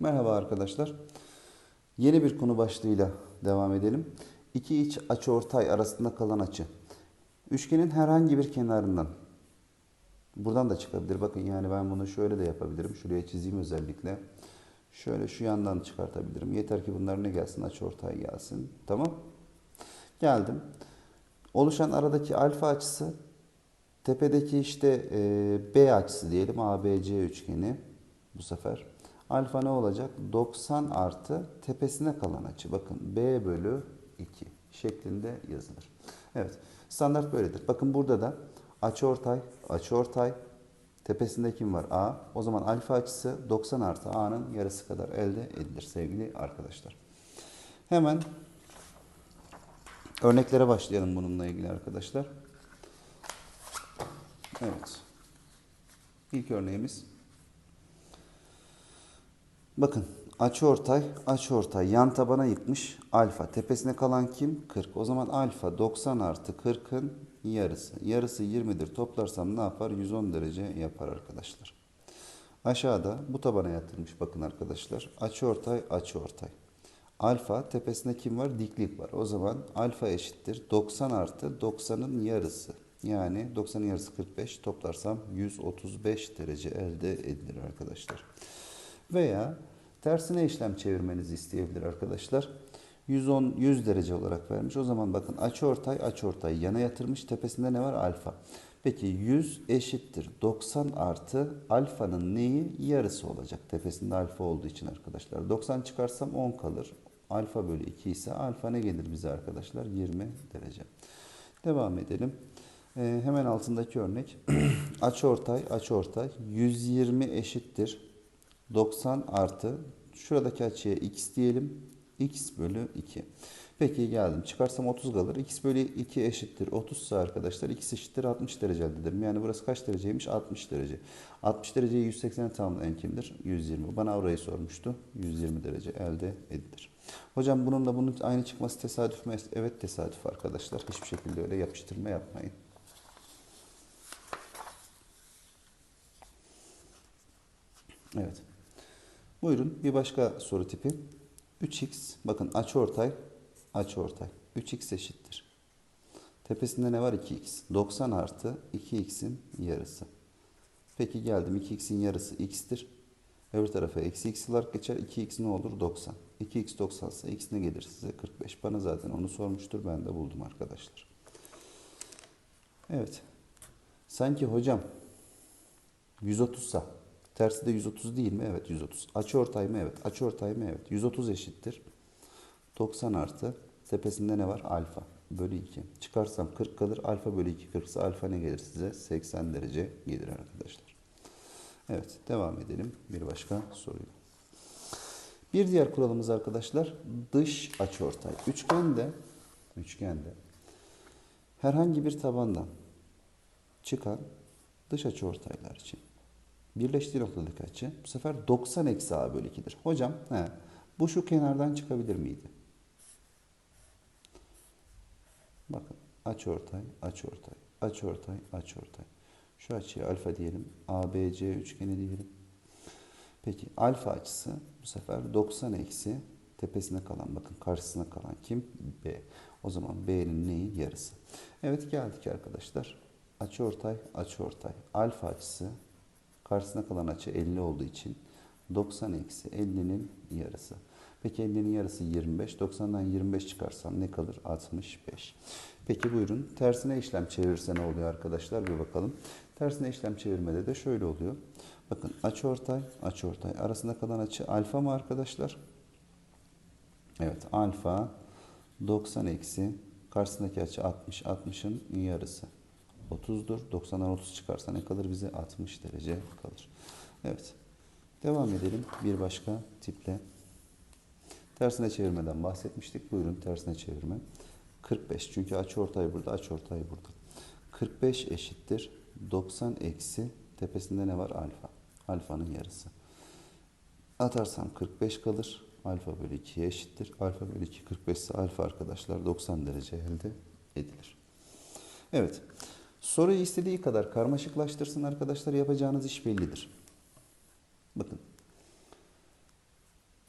Merhaba arkadaşlar. Yeni bir konu başlığıyla devam edelim. İki iç açıortay arasında kalan açı. Üçgenin herhangi bir kenarından buradan da çıkabilir. Bakın yani ben bunu şöyle de yapabilirim. Şuraya çizeyim özellikle. Şöyle şu yandan çıkartabilirim. Yeter ki bunlar ne gelsin? Açıortay gelsin. Tamam? Geldim. Oluşan aradaki alfa açısı tepedeki işte e, B açısı diyelim ABC üçgeni bu sefer. Alfa ne olacak? 90 artı tepesine kalan açı. Bakın B bölü 2 şeklinde yazılır. Evet standart böyledir. Bakın burada da açıortay, açıortay tepesinde kim var? A. O zaman alfa açısı 90 artı A'nın yarısı kadar elde edilir sevgili arkadaşlar. Hemen örneklere başlayalım bununla ilgili arkadaşlar. Evet. İlk örneğimiz Bakın açıortay, açıortay yan tabana yıkmış alfa. Tepesine kalan kim? 40. O zaman alfa 90 artı 40'ın yarısı. Yarısı 20'dir. Toplarsam ne yapar? 110 derece yapar arkadaşlar. Aşağıda bu tabana yatırmış bakın arkadaşlar. Açıortay, açıortay. Alfa tepesinde kim var? Diklik var. O zaman alfa eşittir. 90 artı 90'ın yarısı. Yani 90'ın yarısı 45. Toplarsam 135 derece elde edilir arkadaşlar. Veya tersine işlem çevirmenizi isteyebilir arkadaşlar. 110 100 derece olarak vermiş. O zaman bakın açıortay açıortay yana yatırmış. Tepesinde ne var? Alfa. Peki 100 eşittir 90 artı alfanın neyi? Yarısı olacak. Tepesinde alfa olduğu için arkadaşlar. 90 çıkarsam 10 kalır. Alfa bölü 2 ise alfa ne gelir bize arkadaşlar? 20 derece. Devam edelim. Ee, hemen altındaki örnek. açıortay açıortay 120 eşittir 90 artı şuradaki açıya x diyelim. x bölü 2. Peki geldim. Çıkarsam 30 kalır. x bölü 2 eşittir. 30 ise arkadaşlar x eşittir 60 derece elde ederim. Yani burası kaç dereceymiş? 60 derece. 60 dereceyi 180'e tamamlayan kimdir? 120. Bana orayı sormuştu. 120 derece elde edilir. Hocam bununla bunun aynı çıkması tesadüf mü? Evet tesadüf arkadaşlar. Hiçbir şekilde öyle yapıştırma yapmayın. Evet. Buyurun bir başka soru tipi. 3x bakın açıortay açıortay 3x eşittir. Tepesinde ne var? 2x. 90 artı 2x'in yarısı. Peki geldim 2x'in yarısı x'tir. Öbür tarafa eksi x olarak geçer. 2x ne olur? 90. 2x 90 ise x ne gelir size? 45. Bana zaten onu sormuştur. Ben de buldum arkadaşlar. Evet. Sanki hocam 130 sa Tersi de 130 değil mi? Evet 130. Açı ortay mı? Evet. Açı ortay mı? Evet. 130 eşittir. 90 artı tepesinde ne var? Alfa bölü 2. Çıkarsam 40 kalır. Alfa bölü 2 40 ise alfa ne gelir size? 80 derece gelir arkadaşlar. Evet devam edelim bir başka soruyla. Bir diğer kuralımız arkadaşlar dış açıortay. Üçgende üçgende herhangi bir tabandan çıkan dış açıortaylar için birleştiği noktadaki açı bu sefer 90 eksi a bölü 2'dir. Hocam he, bu şu kenardan çıkabilir miydi? Bakın aç ortay, aç ortay, aç ortay, aç ortay. Şu açıya alfa diyelim. ABC üçgeni diyelim. Peki alfa açısı bu sefer 90 eksi tepesine kalan bakın karşısına kalan kim? B. O zaman B'nin neyi? Yarısı. Evet geldik arkadaşlar. Açı ortay, açı ortay. Alfa açısı Karşısına kalan açı 50 olduğu için 90 eksi 50'nin yarısı. Peki 50'nin yarısı 25. 90'dan 25 çıkarsam ne kalır? 65. Peki buyurun. Tersine işlem çevirirse ne oluyor arkadaşlar? Bir bakalım. Tersine işlem çevirmede de şöyle oluyor. Bakın açıortay, açıortay arasında kalan açı alfa mı arkadaşlar? Evet alfa 90 eksi karşısındaki açı 60. 60'ın yarısı. 30'dur. 90'dan 30 çıkarsa ne kalır bize? 60 derece kalır. Evet. Devam edelim bir başka tiple. Tersine çevirmeden bahsetmiştik. Buyurun tersine çevirme. 45. Çünkü açı ortay burada, açı ortay burada. 45 eşittir. 90 eksi tepesinde ne var? Alfa. Alfanın yarısı. Atarsam 45 kalır. Alfa bölü 2'ye eşittir. Alfa bölü 2 45 ise alfa arkadaşlar 90 derece elde edilir. Evet. Soruyu istediği kadar karmaşıklaştırsın arkadaşlar yapacağınız iş bellidir. Bakın.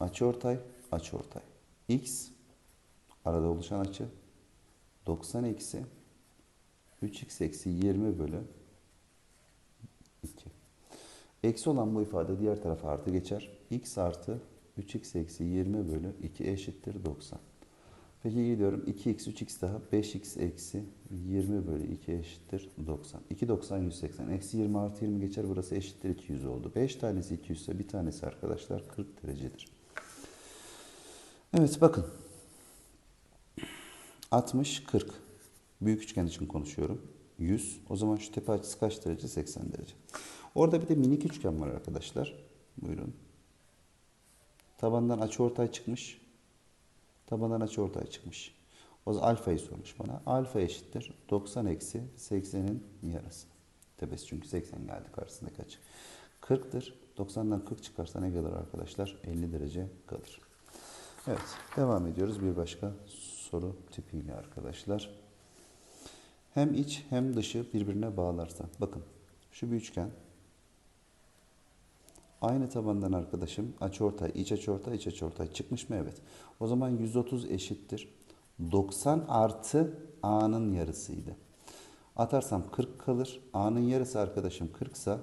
açıortay, açıortay. X arada oluşan açı 90 eksi 3x eksi 20 bölü 2. Eksi olan bu ifade diğer tarafa artı geçer. x artı 3x eksi 20 bölü 2 eşittir 90. Peki gidiyorum 2x 3x daha 5x eksi 20 bölü 2 eşittir 90. 2 90 180. Eksi 20 artı 20 geçer burası eşittir 200 oldu. 5 tanesi 200 ise bir tanesi arkadaşlar 40 derecedir. Evet bakın. 60 40. Büyük üçgen için konuşuyorum. 100. O zaman şu tepe açısı kaç derece? 80 derece. Orada bir de minik üçgen var arkadaşlar. Buyurun. Tabandan açıortay çıkmış. Tabandan açıortay çıkmış. O zaman alfayı sormuş bana. Alfa eşittir 90 eksi 80'in yarısı. Tepesi çünkü 80 geldi karşısındaki açı. 40'tır. 90'dan 40 çıkarsa ne gelir arkadaşlar? 50 derece kalır. Evet, devam ediyoruz bir başka soru tipiyle arkadaşlar. Hem iç hem dışı birbirine bağlarsa. Bakın şu bir üçgen. Aynı tabandan arkadaşım açıortay, iç açıortay, iç açıortay çıkmış mı? Evet. O zaman 130 eşittir. 90 artı A'nın yarısıydı. Atarsam 40 kalır. A'nın yarısı arkadaşım 40 ise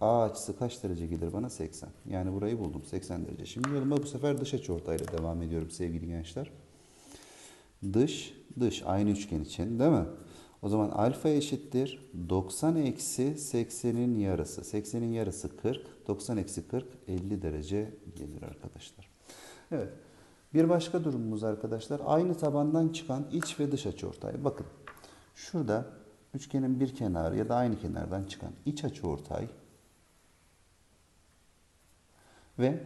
A açısı kaç derece gelir bana? 80. Yani burayı buldum 80 derece. Şimdi yoluma bu sefer dış açıortayla devam ediyorum sevgili gençler. Dış, dış aynı üçgen için değil mi? O zaman alfa eşittir 90 eksi 80'in yarısı. 80'in yarısı 40. 90 eksi 40 50 derece gelir arkadaşlar. Evet. Bir başka durumumuz arkadaşlar. Aynı tabandan çıkan iç ve dış açıortay. Bakın. Şurada üçgenin bir kenarı ya da aynı kenardan çıkan iç açıortay ve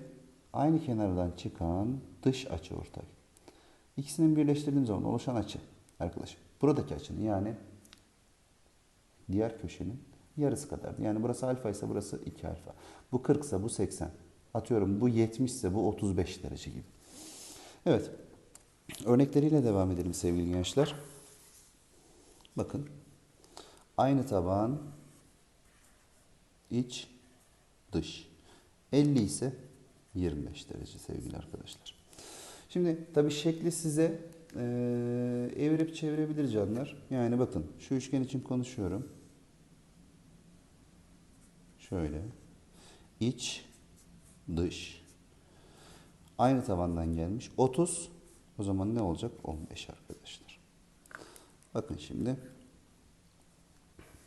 aynı kenardan çıkan dış açıortay. İkisini birleştirdiğim zaman oluşan açı arkadaşım. Buradaki açının yani diğer köşenin yarısı kadar. Yani burası alfa ise burası 2 alfa. Bu 40 ise bu 80. Atıyorum bu 70 ise bu 35 derece gibi. Evet. Örnekleriyle devam edelim sevgili gençler. Bakın. Aynı taban iç dış. 50 ise 25 derece sevgili arkadaşlar. Şimdi tabii şekli size e, evirip çevirebilir canlar. Yani bakın şu üçgen için konuşuyorum. Şöyle. İç, dış. Aynı tabandan gelmiş. 30. O zaman ne olacak? 15 arkadaşlar. Bakın şimdi.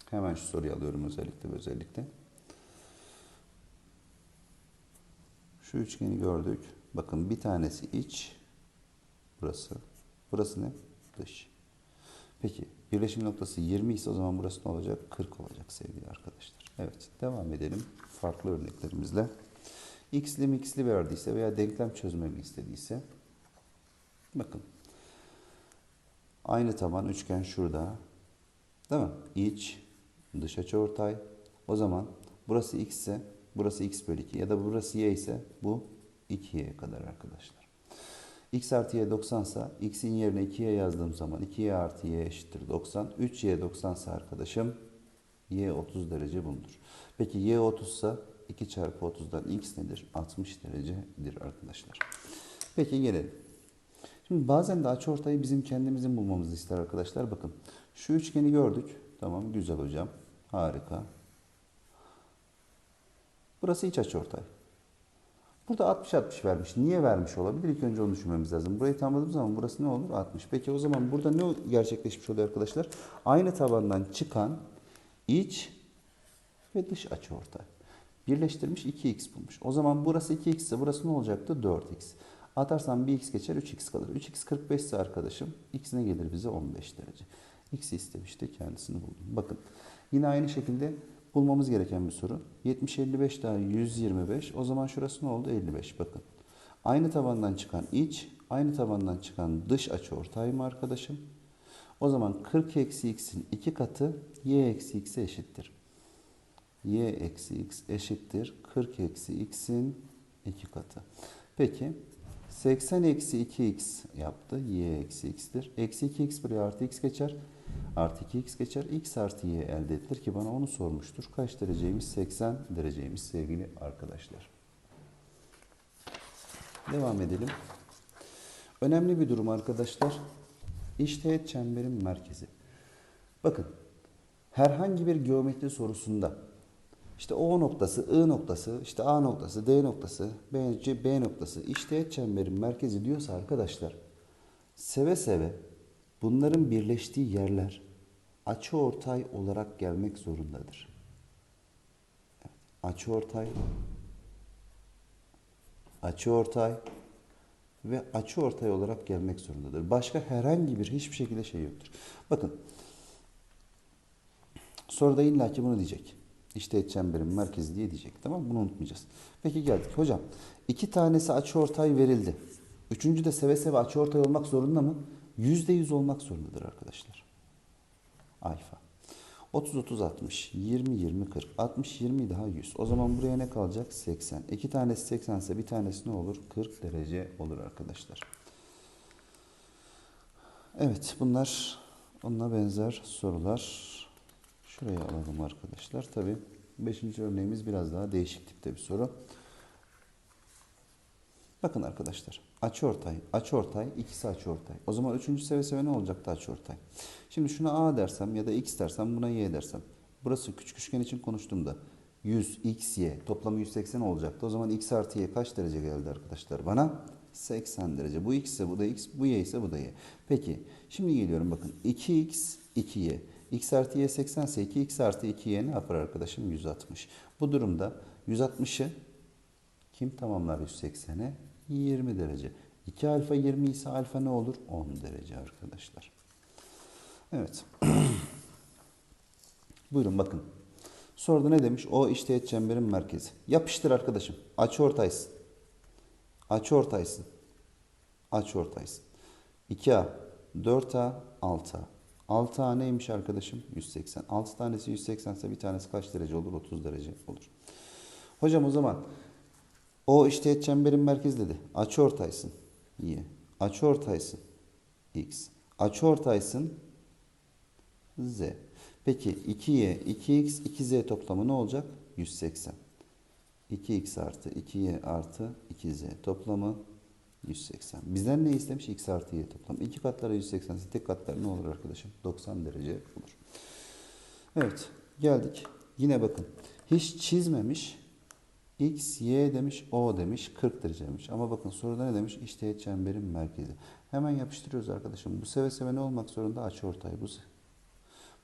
Hemen şu soruyu alıyorum özellikle ve özellikle. Şu üçgeni gördük. Bakın bir tanesi iç. Burası. Burası ne? Dış. Peki birleşim noktası 20 ise o zaman burası ne olacak? 40 olacak sevgili arkadaşlar. Evet devam edelim farklı örneklerimizle. X'li mi x'li verdiyse veya denklem çözmemi istediyse bakın aynı taban üçgen şurada değil mi? İç dış açıortay. O zaman burası x ise burası x bölü 2 ya da burası y ise bu 2y'ye kadar arkadaşlar. X artı y 90 ise x'in yerine 2y yazdığım zaman 2y artı y eşittir 90. 3y 90 ise arkadaşım y 30 derece bulunur. Peki y 30 ise 2 çarpı 30'dan x nedir? 60 derecedir arkadaşlar. Peki gelelim. Şimdi bazen de açıortayı bizim kendimizin bulmamızı ister arkadaşlar. Bakın şu üçgeni gördük. Tamam güzel hocam. Harika. Burası iç açıortay. Burada 60-60 vermiş. Niye vermiş olabilir? İlk önce onu düşünmemiz lazım. Burayı tamamladığımız zaman burası ne olur? 60. Peki o zaman burada ne gerçekleşmiş oluyor arkadaşlar? Aynı tabandan çıkan iç ve dış açıortay. Birleştirmiş 2x bulmuş. O zaman burası 2x ise burası ne olacaktı? 4x. Atarsam bir x geçer 3x kalır. 3x 45 ise arkadaşım x ne gelir bize? 15 derece. X istemişti kendisini buldum. Bakın yine aynı şekilde bulmamız gereken bir soru. 70 55 daha 125. O zaman şurası ne oldu? 55. Bakın. Aynı tabandan çıkan iç, aynı tabandan çıkan dış açıortay mı arkadaşım? O zaman 40 eksi x'in 2 katı y eksi x'e eşittir. y eksi x eşittir 40 eksi x'in 2 katı. Peki 80 eksi 2x yaptı. y eksi x'tir. Eksi 2x buraya artı x geçer. Artı 2x geçer. x artı y elde edilir ki bana onu sormuştur. Kaç dereceymiş? 80 dereceymiş sevgili arkadaşlar. Devam edelim. Önemli bir durum arkadaşlar. İşteğet çemberin merkezi. Bakın herhangi bir geometri sorusunda işte O noktası, I noktası, işte A noktası, D noktası, B, C, B noktası işteğet çemberin merkezi diyorsa arkadaşlar seve seve bunların birleştiği yerler açıortay olarak gelmek zorundadır. Evet, açıortay açıortay ve açıortay olarak gelmek zorundadır. Başka herhangi bir hiçbir şekilde şey yoktur. Bakın soruda illaki bunu diyecek. İşte çemberin merkezi diye diyecek. Tamam? Bunu unutmayacağız. Peki geldik. Hocam iki tanesi açıortay verildi. Üçüncü de seve seve açıortay olmak zorunda mı? Yüzde yüz olmak zorundadır arkadaşlar. Alfa. 30 30 60 20 20 40 60 20 daha 100. O zaman buraya ne kalacak? 80. İki tanesi 80 ise bir tanesi ne olur? 40 derece olur arkadaşlar. Evet bunlar onunla benzer sorular. Şuraya alalım arkadaşlar. Tabi 5. örneğimiz biraz daha değişik tipte bir soru. Bakın arkadaşlar. Açıortay, açıortay, ikisi açıortay. O zaman üçüncü seve seve ne olacaktı açıortay? Şimdi şuna A dersem ya da X dersem buna Y dersem. Burası küçük üçgen için konuştuğumda 100 X, Y toplamı 180 olacaktı. O zaman X artı Y kaç derece geldi arkadaşlar bana? 80 derece. Bu X ise bu da X, bu Y ise bu da Y. Peki şimdi geliyorum bakın. 2X, 2Y. X artı Y 80 ise 2X artı 2Y ne yapar arkadaşım? 160. Bu durumda 160'ı kim tamamlar 180'e? 20 derece. 2 alfa 20 ise alfa ne olur? 10 derece arkadaşlar. Evet. Buyurun bakın. Soruda ne demiş? O işteğet çemberin merkezi. Yapıştır arkadaşım. Açı ortaysın. Açı ortaysın. Açı ortaysın. 2A, 4A, 6A. 6A neymiş arkadaşım? 180. 6 tanesi 180 ise bir tanesi kaç derece olur? 30 derece olur. Hocam o zaman o işteğet çemberin merkezi dedi. Açı ortaysın. Y. Açı ortaysın. X. Açı ortaysın. Z. Peki 2y, 2x, 2z toplamı ne olacak? 180. 2x artı 2y artı 2z toplamı 180. Bizden ne istemiş? x artı y toplamı. İki katlara 180 ise tek katlar ne olur arkadaşım? 90 derece olur. Evet geldik. Yine bakın. Hiç çizmemiş. X, Y demiş, O demiş, 40 derece demiş. Ama bakın soruda ne demiş? İşte çemberin merkezi. Hemen yapıştırıyoruz arkadaşım. Bu seve seve ne olmak zorunda? Açıortay. Bu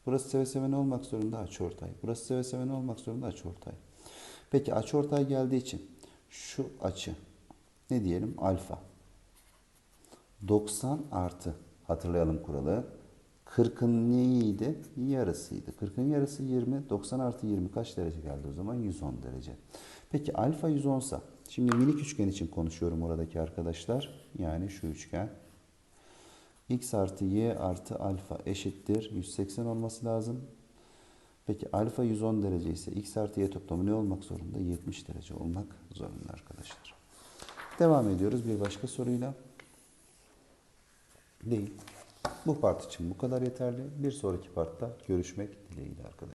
Burası seve seve ne olmak zorunda? Açıortay. Burası seve seve ne olmak zorunda? Açıortay. Peki açıortay geldiği için şu açı ne diyelim? Alfa. 90 artı hatırlayalım kuralı. 40'ın neyiydi? Yarısıydı. 40'ın yarısı 20. 90 artı 20 kaç derece geldi o zaman? 110 derece. Peki alfa 110 sa şimdi minik üçgen için konuşuyorum oradaki arkadaşlar. Yani şu üçgen. x artı y artı alfa eşittir. 180 olması lazım. Peki alfa 110 derece ise x artı y toplamı ne olmak zorunda? 70 derece olmak zorunda arkadaşlar. Devam ediyoruz bir başka soruyla. Değil. Bu part için bu kadar yeterli. Bir sonraki partta görüşmek dileğiyle arkadaşlar.